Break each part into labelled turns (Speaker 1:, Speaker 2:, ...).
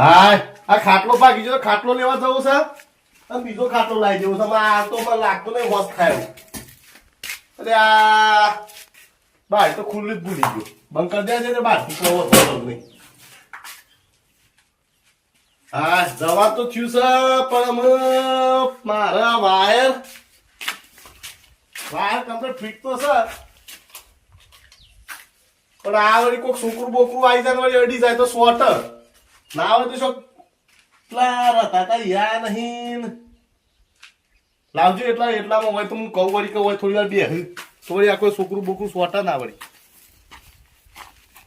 Speaker 1: હાય, આ ખાટલો પાકી ગયો ખાટલો લેવા જવું છે? અને બીજો ખાટલો લાવી દેવો છે. આ તો મને લાગતો નહીં હોત ખાય અરે આ, બાર તો ખુલ્લી જ ભૂલી ગયો. બંધ કરી દે છે ને બાર થતો નહીં. હા જવા તો થયું છે, પણ મારા વાયર વાયર કમ્પ્લીટ ફિટ તો છે. પણ આ વળી કોઈક છોકરું બોકરું આવી જાય વળી અડી જાય તો સ્વેટર ના આવે તો શું એટલા હતા તા યા નહીં. લાવજો એટલા એટલામાં હોય તો હું કહું વળી કે હોય થોડી વાર બે તો વળી આ કોઈ છોકરું બોકરું સોટા ના વળી.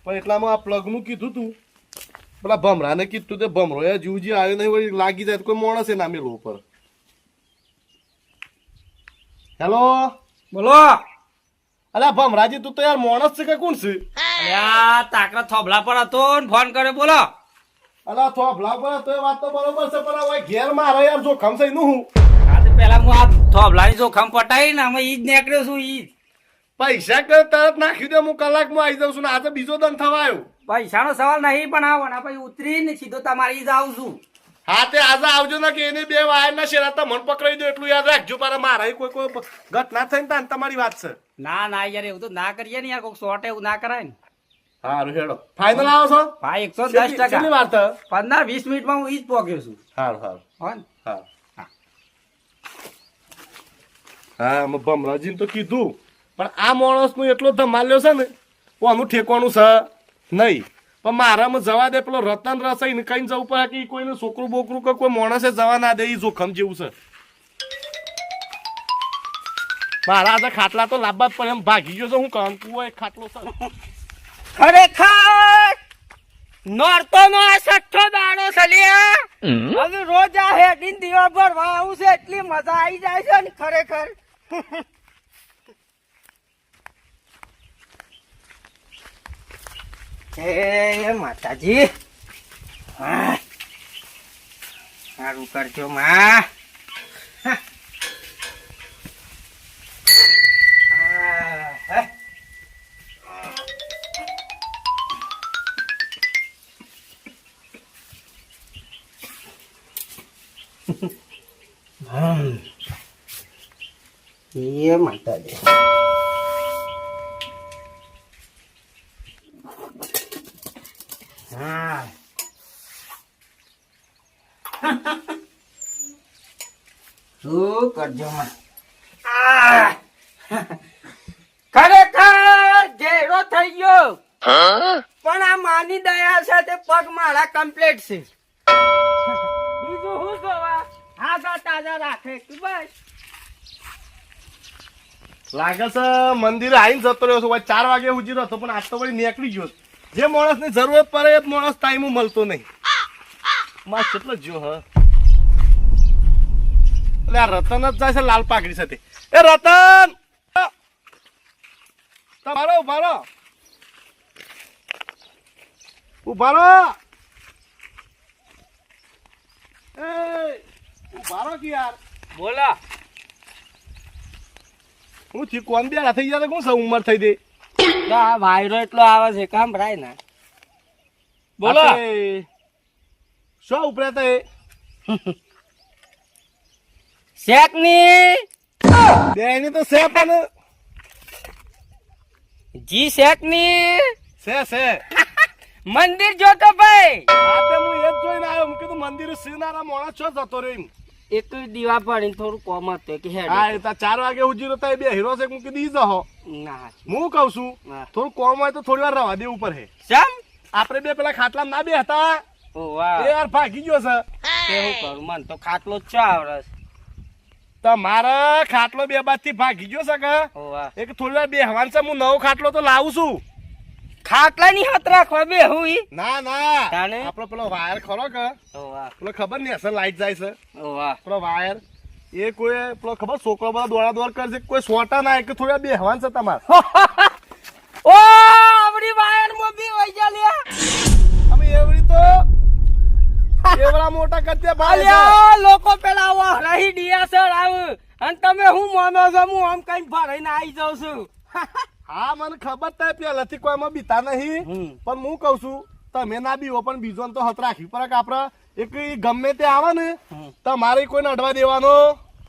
Speaker 1: પણ એટલામાં આ પ્લગનું કીધું તું. પેલા ભમરાને કીધું તે ભમરો એ જીવજી આવ્યો નહીં વળી લાગી જાય તો કોઈ માણસે ના મેલો ઉપર. હેલો?
Speaker 2: બોલો.
Speaker 1: અલા ભમરાજી તું તો યાર માણસ છે કે કોણ છે?
Speaker 2: તાકરા થોભલા પર હતો ને ફોન કર્યો બોલો.
Speaker 1: અલા થોભલા પર તો એ વાત તો બરોબર છે પણ હવે ઘેર મારે યાર જોખમ છે નું હું?
Speaker 2: આજે પેલા હું આ થોભલાની જોખમ પટાઈ ને અમે ઈ જ નીકળ્યો છું ઈ
Speaker 1: પૈસા કર તરત નાખી દે હું કલાકમાં આવી જાઉં છું ને આજે બીજો દન થવા આવ્યો
Speaker 2: પૈસાનો સવાલ નહીં પણ આવો ને પછી ઉતરીને સીધો તમારી જ આવું છું.
Speaker 1: હા તે આજે આવજો ને કે એની બે વાયર ના શેરા તો મને પકડાઈ દો એટલું યાદ રાખજો પર મારા કોઈ કોઈ ઘટના થઈ ને તમારી વાત છે.
Speaker 2: ના ના યાર એવું તો ના કરીએ ને યાર કોઈક શોર્ટ એવું ના કરાય ને.
Speaker 1: સારું હેડો. ફાઇનલ આવો છો?
Speaker 2: એકસો દસ ટકા. પંદર વીસ મિનિટમાં હું ઈ જ પહોંચ્યો છું.
Speaker 1: સારું સારું
Speaker 2: હો
Speaker 1: હા. હા. મેં ભમરાજીને તો કીધું. પણ આ માણસનું એટલો ધમાલ્યો છે ને આનું ઠેકવાનું છે નહીં. પણ મારામાં જવા દે પેલો રતન રસાઈ ને કઈ જવું પડે કે કોઈ કોઈને છોકરું બોકરું કે કોઈ માણસે જવા ના દે એ જોખમ જેવું છે. મારા આજે ખાટલા તો લાંબા જ પણ એમ ભાગી ગયો છે હું કામ કુવો એક ખાટલો છે
Speaker 2: ખરેખર નોરતો નો આ છઠ્ઠો દાડો સલિયા હવે રોજ આ હેડીન દીવા ભરવા આવું છે એટલી મજા આવી જાય છે ને ખરેખર. હે માતાજી. હા. સારું કરજો માં. પણ આ માની દયા સાથે પગ મારા કમ્પ્લીટ છે બીજું તાજા રાખે બસ
Speaker 1: લાગે છે મંદિરે આવીને જતો રહ્યો છું ચાર વાગે ઉજી રહ્યો પણ આજ તો વળી નીકળી ગયો જે માણસની જરૂરત પડે એ માણસ ટાઈમ મળતો નહીં. માસ કેટલો જો હ? એટલે આ રતન જ જાય છે લાલ પાકડી સાથે. એ રતન! તમારો ઊભા ઉભારો ઊભા એ ઊભા રહો. કે યાર?
Speaker 2: બોલા.
Speaker 1: હું થી કોણ બેડા થઈ જાય હું સૌ ઉંમર થઈ દે
Speaker 2: આ વાયરો એટલો આવે છે કામ ભરાય ને. બોલો.
Speaker 1: શો શું ઉપરે તો? એ
Speaker 2: શેકની?
Speaker 1: બેની તો છે પણ
Speaker 2: જી શેકની?
Speaker 1: છે છે.
Speaker 2: મંદિર જોતો ભાઈ.
Speaker 1: આ તો હું એ જ જોઈને આવ્યો. હું કીધું મંદિર સિનારા મોણા છો જતો રહ્યો
Speaker 2: એક દીવા પડીને થોડું કોમ હતું કે હેડ.
Speaker 1: હા એ તો ચાર વાગે ઉજી રહ્યો તો બે હીરો છે મૂકી કીધું ઈ
Speaker 2: ના
Speaker 1: હું કહું છું થોડું કોમ હોય તો થોડી વાર રવા ઉપર હે.
Speaker 2: સમ
Speaker 1: આપણે બે પેલા ખાટલા ના બે હતા
Speaker 2: ઓ વાહ.
Speaker 1: યાર ભાગી ગયો છે.
Speaker 2: કેવું કરું? મન તો ખાટલો જ ચા આવડે
Speaker 1: તો મારે ખાટલો બે બાદથી ભાગી ગયો છે કે? એક થોડી વાર બે હવાન છે હું નવો ખાટલો તો લાવું છું.
Speaker 2: ખાટલાની હાથ રાખવા બે હું ઈ?
Speaker 1: ના ના.
Speaker 2: તાણે?
Speaker 1: આપણો પેલો વાયર ખરો કે?
Speaker 2: ઓ વાહ.
Speaker 1: પેલો ખબર નહીં હશે લાઈટ જાય છે.
Speaker 2: ઓ વાહ.
Speaker 1: પેલો વાયર એ કોઈ પેલો ખબર છોકરો બધા દોડા દોડ કરશે કોઈ સોટા ના કે થોડા બે હવાન છે તમારે.
Speaker 2: ઓ આવડી વાયર મો બી હોય જા લ્યા.
Speaker 1: અમે એવડી તો એવડા મોટા કરતે ભાઈ
Speaker 2: લોકો પેલા વહરાહી ડિયાસર આવ. અને તમે હું માનો છો હું આમ કઈ ભરાઈને આવી જાઉં છું.
Speaker 1: હા મને ખબર થાય પેલાથી કોઈ એમાં બીતા નહીં. પણ હું કઉ છું તમે ના બી હો પણ બીજો તો હત રાખી. પર આપડે એક ગમે તે આવે ને તમારે કોઈને અડવા દેવાનો?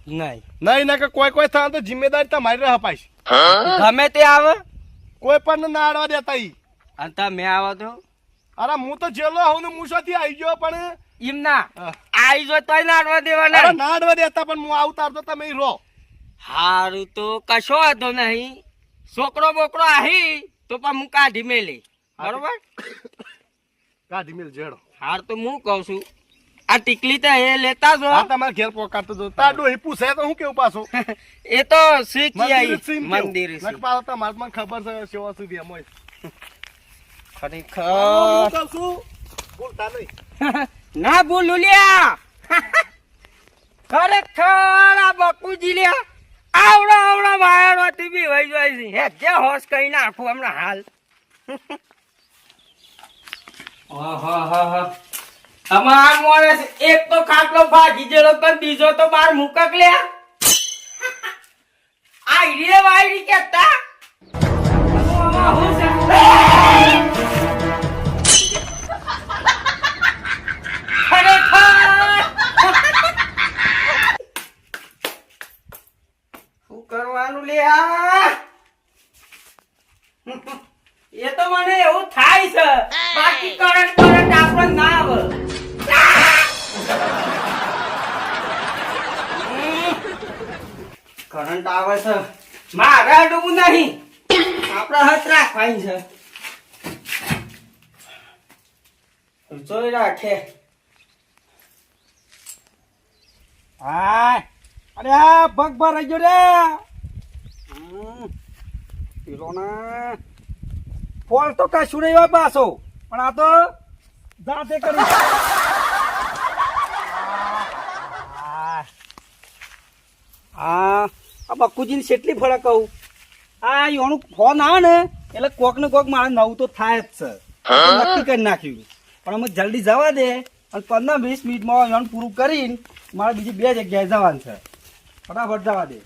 Speaker 2: નહીં.
Speaker 1: નહીં ના કે કોઈ કોઈ થાય તો જિમ્મેદારી તમારી રહે પાછી
Speaker 2: ગમે તે આવે.
Speaker 1: કોઈ પણ ના અડવા દેતા ઈ.
Speaker 2: અને તમે આવો તો?
Speaker 1: અરે હું તો જેલો આવું ને હું શોથી આવી ગયો પણ
Speaker 2: એમ ના.
Speaker 1: આવી
Speaker 2: આઈ જો તોય ના
Speaker 1: અડવા
Speaker 2: દેવાના.
Speaker 1: ના અડવા દેતા પણ હું આવતા તો તમે રો.
Speaker 2: હારું તો કશો વાંધો નહીં. છોકરો બોકરો આહી તો પણ હું કાઢી મેલી. બરોબર?
Speaker 1: કાઢી મેલ જેડો.
Speaker 2: હાર તો હું કઉ છું આ ટીકલી તો એ લેતા જો
Speaker 1: આ તમારે ઘેર પોકાતો જો તાડો એ પૂછે તો હું કેવું પાછું?
Speaker 2: એ તો શીખી
Speaker 1: કેવું.
Speaker 2: મંદિર
Speaker 1: નક પાછો તમારે મને ખબર છે સેવા સુધી એમ હોય.
Speaker 2: ખરેખર.
Speaker 1: હું કહું છું, બોલતા નહીં.
Speaker 2: ના ભૂલું લ્યા. ખરેખર આ બકુજી લ્યા. આવડા આવડા વાયરવાથી બી વહી જાય છે. હે જે હોશ કઈ નાખું હમણાં હાલ. અમાર માણસ એક તો ખાટલો ભાગી જેલો પણ બીજો તો બાર મુકક લે આઈ રે વાયરી કેતા? આપણે હાથ રાખવાની છે. જોઈ રાખે.
Speaker 3: હાય અરે આ પગ રહી ગયો રે. પેલો ના ફોલ તો કશું નહીં હોય પાછો, પણ આ તો જાતે કરી. હા આ બકુજીને કેટલી ફળક કહું. આ યોનું ફોન આવે ને એટલે કોક ને કોક મારે નવું તો થાય જ છે. નક્કી કરી નાખ્યું. પણ અમે જલ્દી જવા દે અને પંદર વીસ મિનિટમાં યોન પૂરું કરીને મારે બીજી બે જગ્યાએ જવાનું છે. ફટાફટ જવા દે.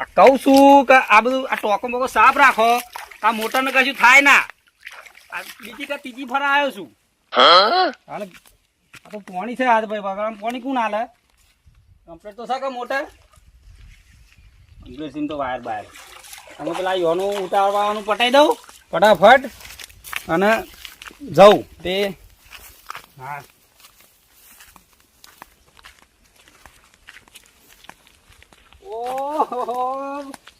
Speaker 3: આ કહું છું કે આ બધું આ ટોકો બોકો સાફ રાખો. આ મોટરને કશું થાય ના. આ બીજી કે ત્રીજી ફરા આવ્યો છું આ તો પોણી છે આજ ભાઈ બગાડ પોણી કોણ હાલે? કમ્પ્લેટ તો છે કે મોટર સીમ તો વાયર બાયર. અમે પેલા યોનું ઉતારવાનું પટાઈ દઉં. ફટાફટ. અને જવું તે હા. ઓહો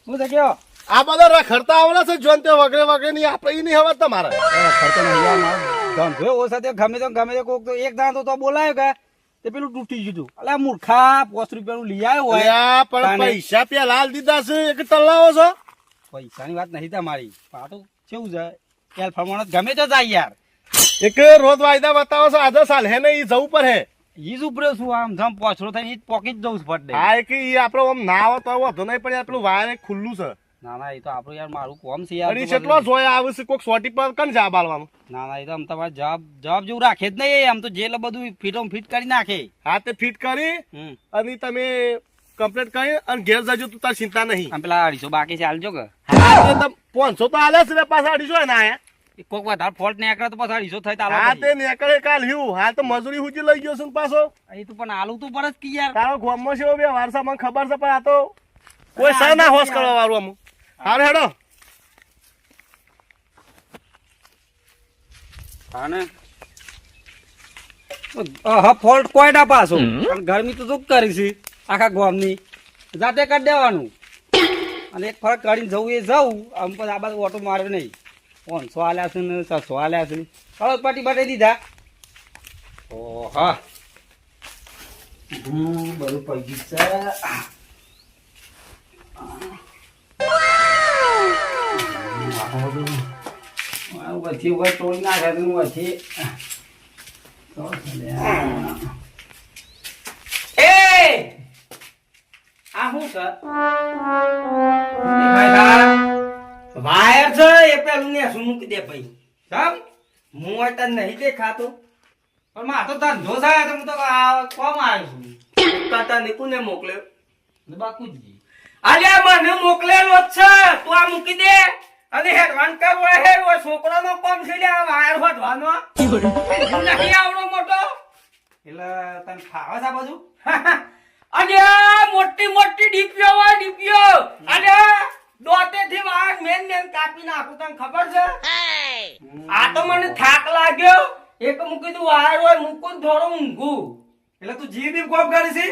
Speaker 3: હું તો ગયો
Speaker 1: આ બધા રખડતા આવડે છે જોન તે વગરે વગરે નહીં આપણે એ નહીં હવે તમારે.
Speaker 3: ખર્ચો નહીં ધંધો ઓછા તે ગમે તો ગમે તે કોક તો એક દાંતો તો બોલાયો કે તે પેલું તૂટી ગયું અલ્યા મૂર્ખા પાંચ રૂપિયાનું લઈ આવ્યો હોય.
Speaker 1: પણ. પૈસા પેલા લાલ દીધા છે એક તલ્લાવો છો?
Speaker 3: પૈસાની વાત નહીં તમારી. મારી આ કેવું છે? કેલ પ્રમાણે ગમે તો જાય યાર.
Speaker 1: એક રોજ વાયદા બતાવો છો આજે સાલ હે ને ઈ જવું પર હે.
Speaker 3: ઈ જ ઉપરે શું આમ જમ પોછડો થઈને ઈ પોકી જ જવું દે.
Speaker 1: હા એક ઈ આપણો આમ ના હોય તો વધુ નહીં યાર પેલું વાયર ખુલ્લું છે.
Speaker 3: ના ના એ તો આપણું યાર મારું કોમ છે યાર
Speaker 1: અને ઈ
Speaker 3: તો
Speaker 1: કેટલો જોયા આવે છે કોક સોટી પર કન જા બાલવાનું
Speaker 3: ના ના એ તો આમ તમારે જવાબ જવાબ જેવું રાખે જ નહીં આમ તો જેલ બધું ફીટો ફીટ કરી નાખે.
Speaker 1: હા તે ફિટ કરી અને તમે કમ્પ્લીટ કરી અને ઘેર જજો તું તાર ચિંતા નહીં.
Speaker 3: આમ પેલા અઢીસો બાકી છે હાલજો કે.
Speaker 1: હા તે તમ પાંચસો તો આલે છે ને પાછા અઢીસો ના આયા
Speaker 3: કોક વધારે ફોલ્ટ તો પાછા અઢીસો થાય
Speaker 1: હા તે નીકળે કાલ હ્યું હા તો મજૂરી હુજી લઈ ગયો છું પાછો.
Speaker 3: એ તો પણ આલુ તું પર જ કે યાર.
Speaker 1: તારો ગોમમાં છે બે વારસા મને ખબર છે પણ આ તો કોઈ સહ ના હોશ કરવા વાળું અમુક. હારે હેડો.
Speaker 3: હા ને હા ફોલ્ટ કોઈ ના પાછો. પણ ગરમી તો શું કરી છે આખા ગામની. જાતે કરી દેવાનું. અને એક ફરક કરીને જવું એ જવું. આમ પછી આ બાજુ ઓટો માર્યો નહીં. પાંચસો આલ્યા છે ને છસો આલ્યા છે. હવે પાટી બાટી દીધા. ઓ હા. હમ બધું પૈકી છે વચ્ચે તોડી નાખે તો વચ્ચે તો ચાલ્યા.
Speaker 2: એ! આ શું છે? દેખાય તારા? વાયર છે એ પેલું ને શું મૂકી દે ભાઈ? સમ હું હોય તને નહીં દેખાતો.
Speaker 3: પણ માં તો ધંધો થાય તો હું તો આ કોમ આવ્યો છું.
Speaker 2: કાતા નિકુને મોકલ્યો?
Speaker 3: ને બાકુજી.
Speaker 2: અલ્યા મને મોકલેલો જ છે. તું આ મૂકી દે. અને હેડવાન કરવો હે ઓ છોકરાનો કોમ છે લે આ વાયર વધવાનો. નહીં આવડો મોટો.
Speaker 3: એટલે તને ફાવે છે બધું
Speaker 2: અલ્યા મોટી મોટી ડીપીઓ હોય ડીપીઓ. અને દોતે થી વાઘ મેન મેન કાપી નાખું. તને ખબર છે? આ તો મને થાક લાગ્યો. એક મૂકી દઉં વાયર હોય મૂકું ને થોડું ઊંઘું.
Speaker 3: એટલે તું જીબી કોમ કરી છે?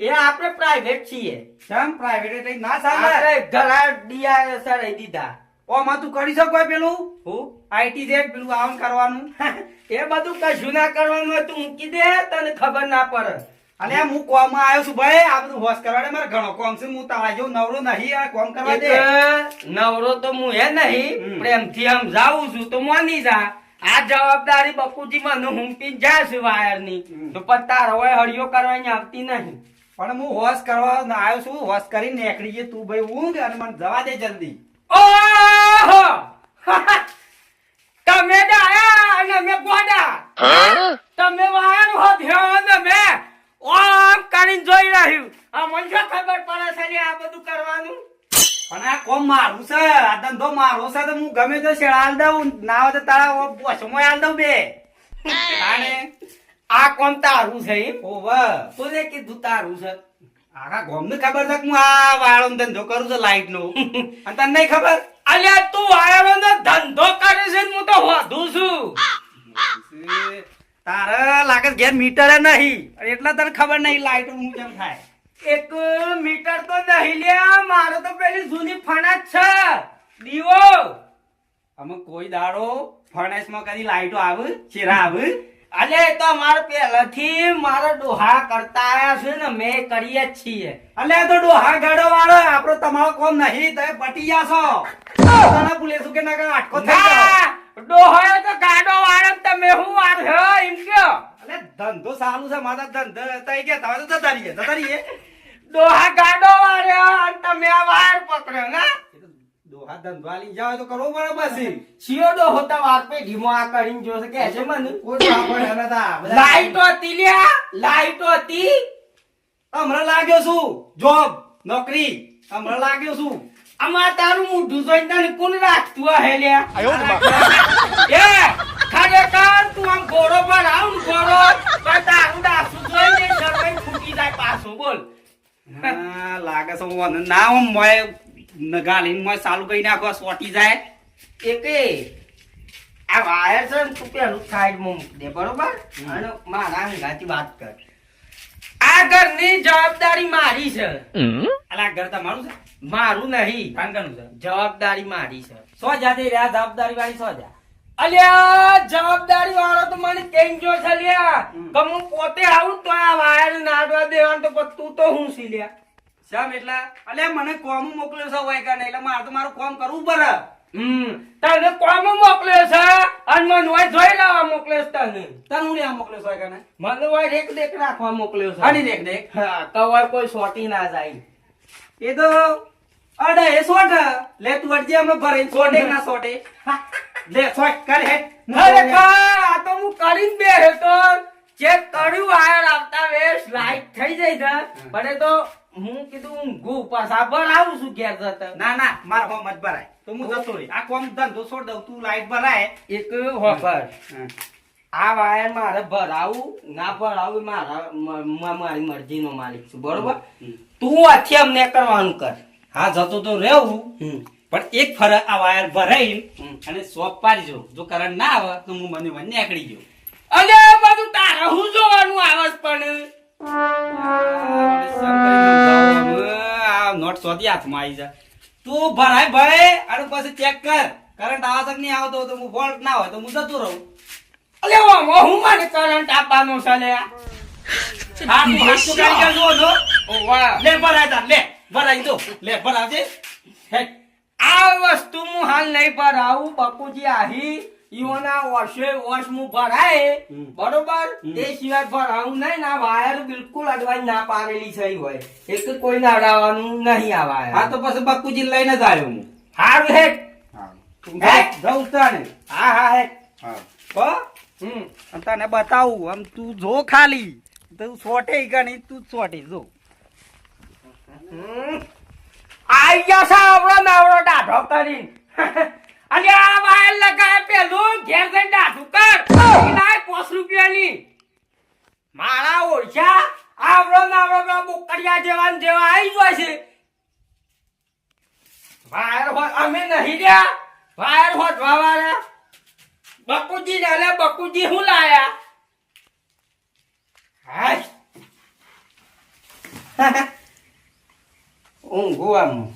Speaker 2: એ આપણે પ્રાઇવેટ છીએ.
Speaker 3: કેમ પ્રાઇવેટ એટલે ના ચાલે
Speaker 2: આપણે ઘરા ડીઆર સરાઈ દીધા.
Speaker 3: ઓમાં તું કરી શકો પેલું?
Speaker 2: હું?
Speaker 3: આઈટી જેટ પેલું આવન કરવાનું.
Speaker 2: એ બધું કશું ના કરવાનું હોય તું મૂકી દે તને ખબર ના પડે.
Speaker 3: અને હું કોમમાં આવ્યો છું ભાઈ આ બધું હોશ કરવાડે. મારે ઘણો કોમ છે હું તારા જેવું નવરો નહીં આ કોમ કરવા દે.
Speaker 2: નવરો તો હું હે નહીં. પ્રેમથી આમ જાઉં છું તો મોની જા. આ જવાબદારી બપુજી મને હુંપીને જાય છે
Speaker 3: વાયરની.
Speaker 2: તો પણ તારો હવે હળિયો કરવાની આવતી નહીં.
Speaker 3: પણ હું હોશ કરવા આવ્યો છું. હોશ કરીને નીકળી જઈએ તું ભાઈ ઊંઘ અને મને જવા દે જલ્દી.
Speaker 2: ઓહો! તમે ડાયા અને અમે ગોડા. તમે વાયર વધ્યો અને મે ઓમ કરીને જોઈ રહ્યું. આ મને શું ખબર પડે છે ને આ બધું કરવાનું?
Speaker 3: પણ આ કોમ મારું છે. આ ધંધો મારો છે તો હું ગમે તો શેડાલ દઉં. ના હોય તો તારા બોસમાં આલ દઉં બે. તાણે?
Speaker 2: આ કોણ તારું છે? એમ?
Speaker 3: ઓવ
Speaker 2: કોને કીધું તારું છે?
Speaker 3: આખા ગોમ ને ખબર છે કે હું આ વાળો ધંધો કરું છું લાઈટ નો અને તને નહીં ખબર?
Speaker 2: અલ્યા તું વાયરોનો ધંધો કરે છે હું તો વધુ છું.
Speaker 3: તારે લાગે ઘેર મીટર નહીં. એટલે તને ખબર નહીં લાઈટ હું કેમ થાય.
Speaker 2: એક મીટર તો નહીં લ્યા મારો તો પેલી જૂની ફણાત છે. દીવો.
Speaker 3: અમે કોઈ દાડો ફર્નેસમાં કદી લાઈટો આવે ચેરા આવે?
Speaker 2: અલે તો મારે પહેલાથી મારો ડોહા કરતા આયા છે ને મેં કરીએ જ છીએ.
Speaker 3: અલે તો ડોહા ગાડો વાળો આપણો તમારો કોમ નહીં તો પટી જાશો તને પુલેસ કે ના આટકો થઈ ગયો.
Speaker 2: ના ડોહાએ તો ગાડો વાળો તમે હું વાર હે એમ કે
Speaker 3: અલે ધંધો સારું છે મારા ધંધો થઈ ગયા તમે તો જતા રહીએ જતા રહીએ.
Speaker 2: ડોહા ગાડો વાળ્યો અને તમે આ વાર પકડ્યો ના?
Speaker 3: એ ધંધવા લઈ જાવ તો કરવો પડે પછી.
Speaker 2: શિયો વાર આ કરીને જોશે કે છે મને.
Speaker 3: કોઈ આપણે હેરા
Speaker 2: લાઈટો હતી લ્યા લાઈટો હતી.
Speaker 3: હમણાં લાગ્યો છું જોબ નોકરી હમણાં લાગ્યો છું.
Speaker 2: તારું મોઢું જોઈને તને કોણ રાખતું હે લ્યા? એ ખરેખર તું આમ ઘોડો પર આવ ને ઘોડો તો તારું ડાસું જોઈને શરમાઈને ફૂટી જાય પાછું બોલ.
Speaker 3: લાગે છે ના હું મોય નગાલીને માં ચાલુ કરી નાખો સોટી જાય.
Speaker 2: એકે આ વાયર છે ને તું પેલું સાઈડમાં મૂકી દે બરોબર? અને મારા અંગાથી વાત કર. આ ઘરની જવાબદારી મારી છે.
Speaker 3: અલા ઘર તમારું છે?
Speaker 2: મારું નહીં
Speaker 3: કાંકરનું છે.
Speaker 2: જવાબદારી મારી છે.
Speaker 3: સો જાતે રહ્યા જવાબદારી વાળી સો જા.
Speaker 2: અલ્યા જવાબદારી વાળો તો મને કેમ જો છે લ્યા. કે હું પોતે આવું તો આ વાયર નાડવા દેવાનું તો તું તો હું સી લ્યા?
Speaker 3: શ્યામ એટલે? અલે મને કોમ મોકલ્યો છે હોય કે નહીં એટલે મારે તો મારું કોમ કરવું પડે.
Speaker 2: હમ તને કોમ મોકલ્યો છે? અને મને હોય જોઈ લાવવા મોકલ્યો છે તને.
Speaker 3: તને હું લેવા મોકલ્યો છે કે નહીં
Speaker 2: મને હોય રેક દેખ રાખવા મોકલ્યો છે.
Speaker 3: અને દેખ દેખ.
Speaker 2: હા તો હોય કોઈ સોટી ના જાય.
Speaker 3: એ તો અડે એ સોટ. લે તું અડજે અમે ભરે સોટે ના સોટે. લે સોટ કરે હે
Speaker 2: ખરેખર આ તો હું કરીને બેઠો ચેક કર્યું આયર આવતા વેસ લાઈટ થઈ જાય છે. પણ તો હું કીધું ઊંઘું પાછા બર આવું છું ઘેર જતા.
Speaker 3: ના ના મારા હોમ જ ભરાય. તો હું જતો રહી. આ કોમ ધંધો છોડ દઉં તું લાઈટ ભરાય.
Speaker 2: એક હોફર આ વાયર મારે ભરાવું ના ભરાવું મારા મારી મરજીનો માલિક છું બરોબર? તું આથી અમને કરવાનું કર.
Speaker 3: હા જતો તો રહેવું. પણ એક ફરક આ વાયર ભરાઈ અને સોપ પાડી જો. જો કરંટ ના આવે તો હું મને મને નીકળી ગયો.
Speaker 2: અલે! બધું હું જોવાનું આવસ પણ?
Speaker 3: નોટ સોધી હાથમાં આવી જાય તું ભરાય ભરે અને પછી ચેક કર. કરંટ આવે છે નહીં આવતો તો હું ફોલ્ટ ના હોય તો હું જતો રહું.
Speaker 2: અલે હું મને કરંટ આપવાનો છે લે?
Speaker 3: હા તું હાથ કાઢી જો. લે ભરાય તાર લે ભરાય તો. લે ભરાવજે. હે
Speaker 2: આ વસ્તુ હું હાલ નહીં ભરાવું બકુજી આહી. ઈઓના વર્ષે વર્ષ મુ ભરાય. બરોબર? એ સિવાય ભરાવું નહીં. ના વાયર બિલકુલ અડવાઈ ના પાડેલી છે હોય. એક કોઈ અડાવવાનું નહીં આ વાયર.
Speaker 3: હા તો પછી બક્કુજી લઈને જ આવ્યો હું.
Speaker 2: હારું હેક
Speaker 3: હે.
Speaker 2: હા હા હેક
Speaker 3: હા. હો?
Speaker 2: હમ.
Speaker 3: તને બતાવું. આમ તું જો ખાલી. તું છોટે કે નહીં તું છોટે જો.
Speaker 2: આઈ ગયા છે આવડો નાવડો દાઢો કરી અને આ વાયર લગાય પેલું ઘેર જઈને દાઢું કર. લાય પોસ રૂપિયાની. મારા ઓળખ્યા? આવડો નાવડો પેલા બોકડિયા જેવા ને જેવા આવી જાય છે. વાયર હોત અમે નહીં રહ્યા. વાયર હોત વાવાળા બકુજી ને બકુજી હું લાયા? હાય.
Speaker 3: ઊંઘું આમ.